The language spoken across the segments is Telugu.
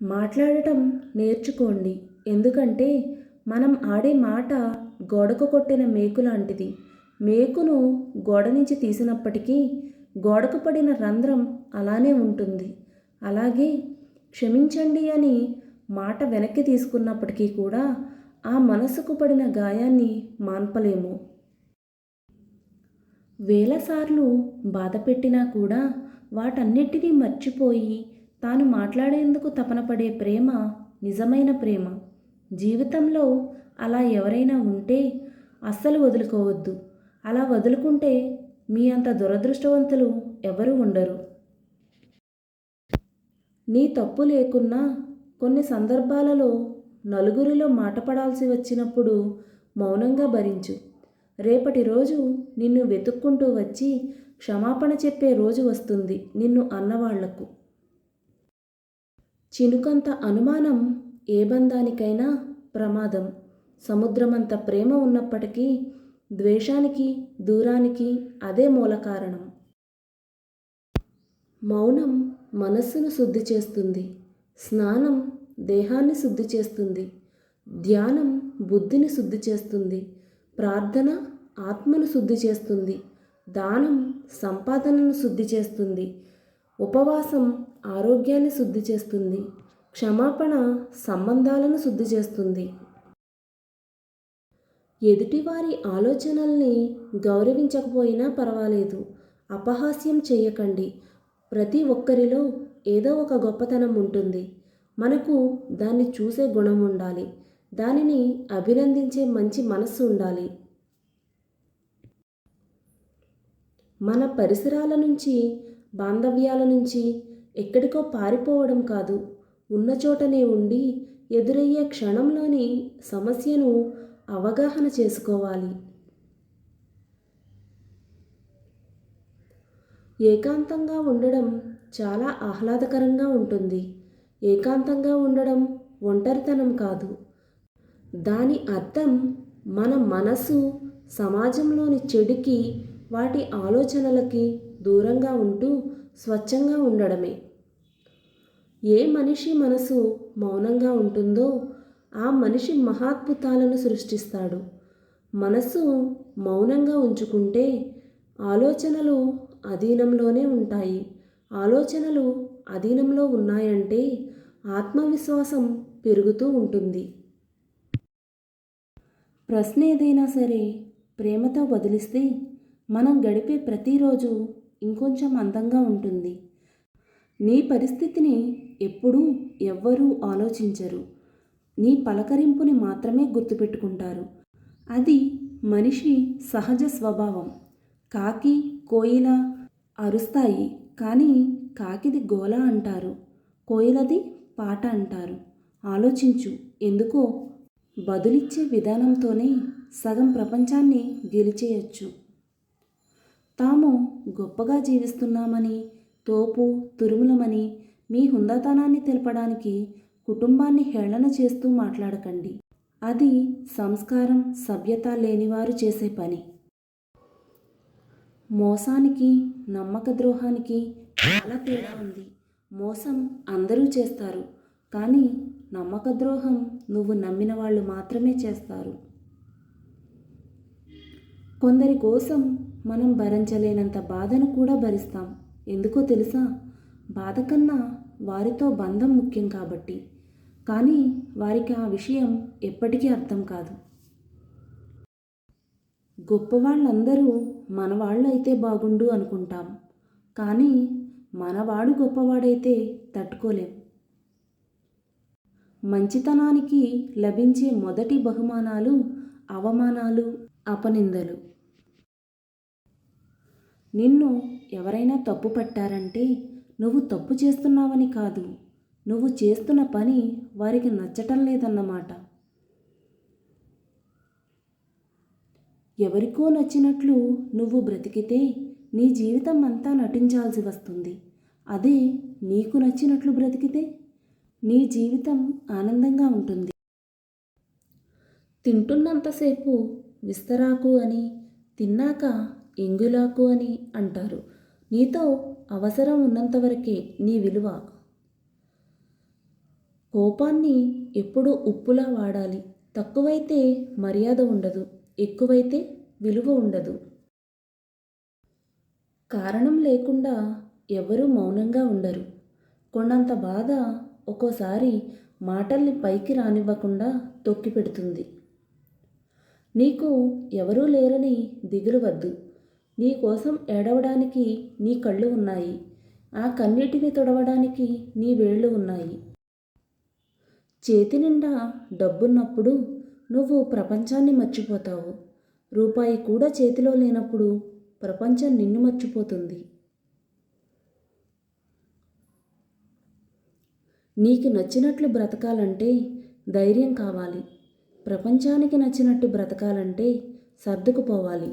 మాట్లాడటం నేర్చుకోండి. ఎందుకంటే మనం ఆడే మాట గోడకు కొట్టిన మేకు లాంటిది. మేకును గోడ నుంచి తీసినప్పటికీ గోడకు పడిన రంధ్రం అలానే ఉంటుంది. అలాగే క్షమించండి అని మాట వెనక్కి తీసుకున్నప్పటికీ కూడా ఆ మనసుకు పడిన గాయాన్ని మాన్పలేము. వేలసార్లు బాధ పెట్టినా కూడా వాటన్నిటినీ మర్చిపోయి తాను మాట్లాడేందుకు తపనపడే ప్రేమ నిజమైన ప్రేమ. జీవితంలో అలా ఎవరైనా ఉంటే అస్సలు వదులుకోవద్దు. అలా వదులుకుంటే మీ అంత దురదృష్టవంతులు ఎవరు ఉండరు. నీ తప్పు లేకున్నా కొన్ని సందర్భాలలో నలుగురిలో మాటపడాల్సి వచ్చినప్పుడు మౌనంగా భరించు. రేపటి రోజు నిన్ను వెతుక్కుంటూ వచ్చి క్షమాపణ చెప్పే రోజు వస్తుంది నిన్ను అన్నవాళ్ళకు. చినుకంత అనుమానం ఏ బంధానికైనా ప్రమాదం. సముద్రమంత ప్రేమ ఉన్నప్పటికీ ద్వేషానికి దూరానికి అదే మూల కారణం. మౌనం మనస్సును శుద్ధి చేస్తుంది. స్నానం దేహాన్ని శుద్ధి చేస్తుంది. ధ్యానం బుద్ధిని శుద్ధి చేస్తుంది. ప్రార్థన ఆత్మను శుద్ధి చేస్తుంది. దానం సంపాదనను శుద్ధి చేస్తుంది. ఉపవాసం ఆరోగ్యాన్ని శుద్ధి చేస్తుంది. క్షమాపణ సంబంధాలను శుద్ధి చేస్తుంది. ఎదుటివారి ఆలోచనల్ని గౌరవించకపోయినా పర్వాలేదు. అపహాస్యం చేయకండి. ప్రతి ఒక్కరిలో ఏదో ఒక గొప్పతనం ఉంటుంది. మనకు దాన్ని చూసే గుణం ఉండాలి. దానిని అభినందించే మంచి మనస్సు ఉండాలి. మన పరిసరాల నుంచి బాంధవ్యాల నుంచి ఎక్కడికో పారిపోవడం కాదు. ఉన్న చోటనే ఉండి ఎదురయ్యే క్షణంలోని సమస్యను అవగాహన చేసుకోవాలి. ఏకాంతంగా ఉండడం చాలా ఆహ్లాదకరంగా ఉంటుంది. ఏకాంతంగా ఉండడం ఒంటరితనం కాదు. దాని అర్థం మన మనసు సమాజంలోని చెడుకి వాటి ఆలోచనలకి దూరంగా ఉంటూ స్వచ్ఛంగా ఉండడమే. ఏ మనిషి మనసు మౌనంగా ఉంటుందో ఆ మనిషి మహాద్భుతాలను సృష్టిస్తాడు. మనసు మౌనంగా ఉంచుకుంటే ఆలోచనలు అధీనంలోనే ఉంటాయి. ఆలోచనలు అధీనంలో ఉన్నాయంటే ఆత్మవిశ్వాసం పెరుగుతూ ఉంటుంది. ప్రశ్న ఏదైనా సరే ప్రేమతో బదిలిస్తే మనం గడిపే ప్రతిరోజు ఇంకొంచెం అందంగా ఉంటుంది. నీ పరిస్థితిని ఎప్పుడూ ఎవ్వరూ ఆలోచించరు. నీ పలకరింపుని మాత్రమే గుర్తుపెట్టుకుంటారు. అది మనిషి సహజ స్వభావం. కాకి కోయిల అరుస్తాయి కానీ కాకిది గోల అంటారు. కోయిలది పాట అంటారు. ఆలోచించు ఎందుకో బదులిచ్చే విధానంతోనే సగం ప్రపంచాన్ని గెలిచేయచ్చు. తాము గొప్పగా జీవిస్తున్నామని తోపు తురుములమని మీ హుందాతనాన్ని తెలపడానికి కుటుంబాన్ని హేళన చేస్తూ మాట్లాడకండి. అది సంస్కారం సభ్యత లేనివారు చేసే పని. మోసానికి నమ్మక ద్రోహానికి చాలా తేడా ఉంది. మోసం అందరూ చేస్తారు కానీ నమ్మక ద్రోహం నువ్వు నమ్మిన వాళ్ళు మాత్రమే చేస్తారు. కొందరి కోసం మనం భరించలేనంత బాధను కూడా భరిస్తాం. ఎందుకో తెలుసా? బాధ కన్నా వారితో బంధం ముఖ్యం కాబట్టి. కానీ వారికి ఆ విషయం ఎప్పటికీ అర్థం కాదు. గొప్పవాళ్ళందరూ మనవాళ్ళు అయితే బాగుండు అనుకుంటాం. కానీ మనవాడు గొప్పవాడైతే తట్టుకోలేం. మంచితనానికి లభించే మొదటి బహుమానాలు అవమానాలు అపనిందలు. నిన్ను ఎవరైనా తప్పు పట్టారంటే నువ్వు తప్పు చేస్తున్నావని కాదు. నువ్వు చేస్తున్న పని వారికి నచ్చటం లేదన్నమాట. ఎవరికో నచ్చినట్లు నువ్వు బ్రతికితే నీ జీవితం అంతా నటించాల్సి వస్తుంది. అదే నీకు నచ్చినట్లు బ్రతికితే నీ జీవితం ఆనందంగా ఉంటుంది. తింటున్నంతసేపు విస్తరాకు అని తిన్నాక ఎంగులాకు అని అంటారు. నీతో అవసరం ఉన్నంతవరకే నీ విలువ. కోపాన్ని ఎప్పుడూ ఉప్పులా వాడాలి. తక్కువైతే మర్యాద ఉండదు. ఎక్కువైతే విలువ ఉండదు. కారణం లేకుండా ఎవరూ మౌనంగా ఉండరు. కొన్నంత బాధ ఒక్కోసారి మాటల్ని పైకి రానివ్వకుండా తొక్కిపెడుతుంది. నీకు ఎవరూ లేరని దిగులు వద్దు. నీ కోసం ఏడవడానికి నీ కళ్ళు ఉన్నాయి. ఆ కన్నీటిని తొడవడానికి నీ వేళ్ళు ఉన్నాయి. చేతి నిండా డబ్బున్నప్పుడు నువ్వు ప్రపంచాన్ని మర్చిపోతావు. రూపాయి కూడా చేతిలో లేనప్పుడు ప్రపంచం నిన్ను మర్చిపోతుంది. నీకు నచ్చినట్లు బ్రతకాలంటే ధైర్యం కావాలి. ప్రపంచానికి నచ్చినట్టు బ్రతకాలంటే సర్దుకుపోవాలి.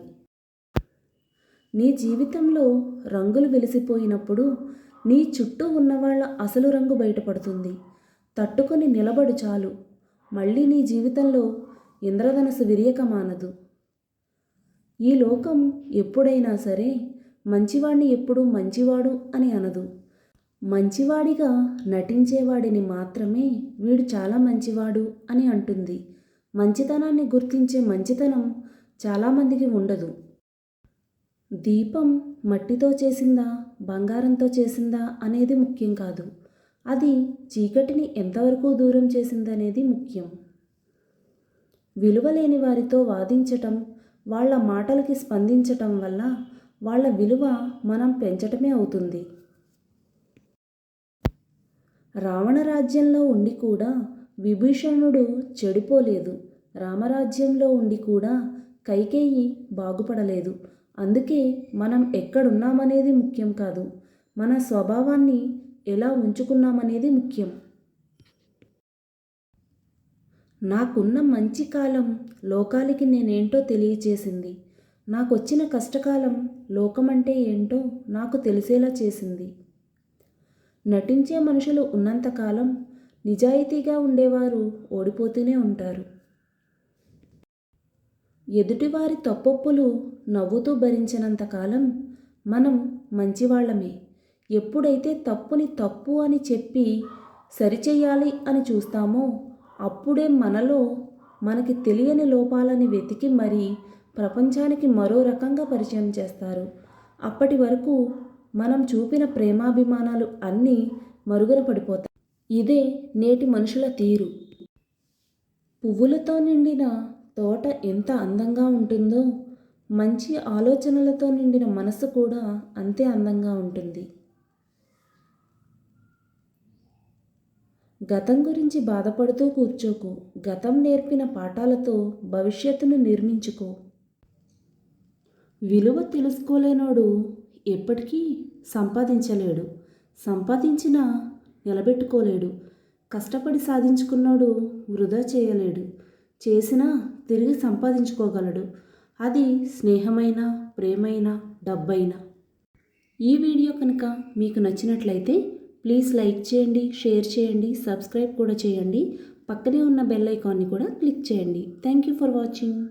నీ జీవితంలో రంగులు వెలిసిపోయినప్పుడు నీ చుట్టూ ఉన్నవాళ్ళ అసలు రంగు బయటపడుతుంది. తట్టుకొని నిలబడు చాలు. మళ్ళీ నీ జీవితంలో ఇంద్రధనసు విరియకమానదు. ఈ లోకం ఎప్పుడైనా సరే మంచివాడిని ఎప్పుడూ మంచివాడు అని అనదు. మంచివాడిగా నటించేవాడిని మాత్రమే వీడు చాలా మంచివాడు అని అంటుంది. మంచితనాన్ని గుర్తించే మంచితనం చాలామందికి ఉండదు. దీపం మట్టితో చేసిందా బంగారంతో చేసిందా అనేది ముఖ్యం కాదు. అది చీకటిని ఎంతవరకు దూరం చేసిందనేది ముఖ్యం. విలువలేని వారితో వాదించటం వాళ్ళ మాటలకి స్పందించటం వల్ల వాళ్ళ విలువ మనం పెంచటమే అవుతుంది. రావణ రాజ్యంలో ఉండి కూడా విభీషణుడు చెడిపోలేదు. రామరాజ్యంలో ఉండి కూడా కైకేయి బాగుపడలేదు. అందుకే మనం ఎక్కడున్నామనేది ముఖ్యం కాదు. మన స్వభావాన్ని ఎలా ఉంచుకున్నామనేది ముఖ్యం. నాకున్న మంచి కాలం లోకాలకి నేనేంటో తెలియచేసింది. నాకొచ్చిన కష్టకాలం లోకమంటే ఏంటో నాకు తెలిసేలా చేసింది. నటించే మనుషులు ఉన్నంతకాలం నిజాయితీగా ఉండేవారు ఓడిపోతూనే ఉంటారు. ఎదుటివారి తప్పొప్పులు నవ్వుతూ భరించినంతకాలం మనం మంచివాళ్ళమే. ఎప్పుడైతే తప్పుని తప్పు అని చెప్పి సరిచెయ్యాలి అని చూస్తామో అప్పుడే మనలో మనకి తెలియని లోపాలని వెతికి మరీ ప్రపంచానికి మరో రకంగా పరిచయం చేస్తారు. అప్పటి వరకు మనం చూపిన ప్రేమాభిమానాలు అన్నీ మరుగున పడిపోతాయి. ఇదే నేటి మనుషుల తీరు. పువ్వులతో నిండిన తోట ఎంత అందంగా ఉంటుందో మంచి ఆలోచనలతో నిండిన మనసు కూడా అంతే అందంగా ఉంటుంది. గతం గురించి బాధపడుతూ కూర్చోకు. గతం నేర్పిన పాఠాలతో భవిష్యత్తును నిర్మించుకో. విలువ తెలుసుకోలేనోడు ఎప్పటికీ సంపాదించలేడు. సంపాదించినా నిలబెట్టుకోలేడు. కష్టపడి సాధించుకున్నాడు వృధా చేయలేడు. చేసినా తిరిగి సంపాదించుకోగలడు. అది స్నేహమైన ప్రేమైన డబ్బైనా. ఈ వీడియో కనుక మీకు నచ్చినట్లయితే ప్లీజ్ లైక్ చేయండి షేర్ చేయండి సబ్స్క్రైబ్ కూడా చేయండి. పక్కనే ఉన్న బెల్ ఐకాన్ని కూడా క్లిక్ చేయండి. Thank you for watching.